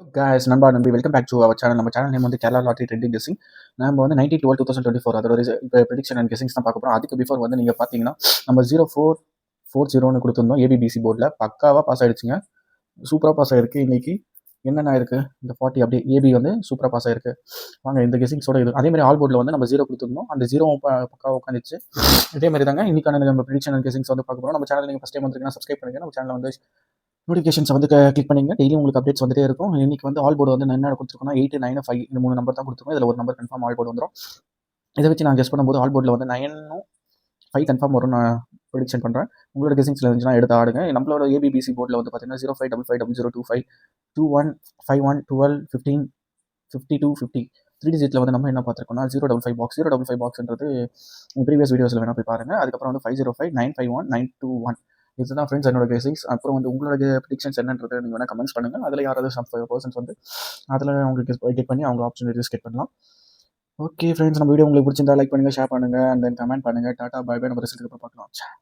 guys நண்பா நம்பி welcome back to our channel நம்ம சேனல் நேம் வந்து கேரளா லாட்ரி ட்ரெண்டிங் கெஸிங் நம்ம வந்து ninety twelve two thousand twenty four அதோட ப்ரிடிக்ஷன் அண்ட் கெஸிங்ஸ் தான் பார்க்க போகிறோம் அதுக்கு பிஃபோர் வந்து நீங்கள் பார்த்தீங்கன்னா நம்ம ஜீரோ ஃபோர் ஃபோர் ஜீரோன்னு கொடுத்துருந்தோம் ஏபிபிசி போர்டில் பக்காவாக பாஸ் ஆகிடுச்சிங்க சூப்பராக பாஸ் ஆகிருக்கு இன்றைக்கி என்னென்ன இருக்குது இந்த ஃபார்ட்டி அப்படியே ஏபி வந்து சூப்பராக பாஸ் ஆகிருக்கு வாங்க இந்த கெஸிங்ஸோட இது அதே மாதிரி ஆல் போர்டில் வந்து நம்ம ஜீரோ கொடுத்துருந்தோம். அந்த ஜீரோ பக்காவாக உட்காந்துச்சு. இதே மாதிரி தாங்க இன்னைக்கான நம்ம ப்ரிடிக்ஷன் அண்ட் கெஸிங்ஸ் வந்து பார்க்க போகிறோம் நம்ம சேனல் நீங்கள் ஃபஸ்ட் டைம் வந்துருக்கீங்கன்னா சப்ஸ்கிரைப் பண்ணுங்க. நம்ம சேனல் வந்து நோட்டிஃபிகேஷன்ஸ் வந்து கிளிக் பண்ணிங்க டெய்லி உங்களுக்கு அப்டேட்ஸ் வந்துட்டே இருக்கும். இன்னைக்கு வந்து ஆல் போர்டு வந்து என்ன கொடுத்துருக்கோம்னா எயிட் நைன் ஃபைவ் இந்த மூணு நம்பர் தான் கொடுத்துருக்கோம். இதில் ஒரு நம்பர் கன்ஃபார்ம் ஆல் போர்டு வந்துடும் இதை வச்சு நான் கெஸ் பண்ணும்போது ஆல் போர்டில் வந்து நைனும் ஃபைவ் கன்ஃபார்ம் வரும் நான் ப்ரொடிக்ஷன் பண்ணுறேன் உங்களோட கெசிங்ஸில் இருந்துச்சுன்னா எடுத்து ஆடுங்க. நம்மளோட ஏபிபிசி போர்டில் வந்து பார்த்தீங்கன்னா zero five double five double zero two five two one five one twelve fifteen fifty two fifty three டிஜிட்டில் வந்து நம்ம என்ன பார்த்துருக்கோம்னா zero double five box zero double five பாக்ஸ்ன்றது previous வீடியோஸில் வேணால் போய் பாருங்கள் அதுக்கப்புறம் வந்து five zero five nine five one nine two one இதுதான் ஃப்ரெண்ட்ஸ் என்னோட பேசிக்ஸ் அப்புறம் வந்து உங்களோட ப்ரிடிக்ஷன்ஸ் என்னன்றது நீங்கள் வேணால் கமெண்ட்ஸ் பண்ணுங்கள் அதில் யாராவது சம் பர்சன்ஸ் வந்து அதில் உங்களுக்கு கெட் பண்ணி அவங்க ஆப்பர்ச்சுனிட்டிஸ் கெட் பண்ணலாம். ஓகே ஃப்ரெண்ட்ஸ் நம்ம வீடியோ உங்களுக்கு பிடிச்சிருந்தா லைக் பண்ணுங்கள் ஷேர் பண்ணுங்கள் அண்ட் தென் கமெண்ட் பண்ணுங்கள் டாட்டா பை பை நம்ம ரிசல்ட் பார்க்கலாம்.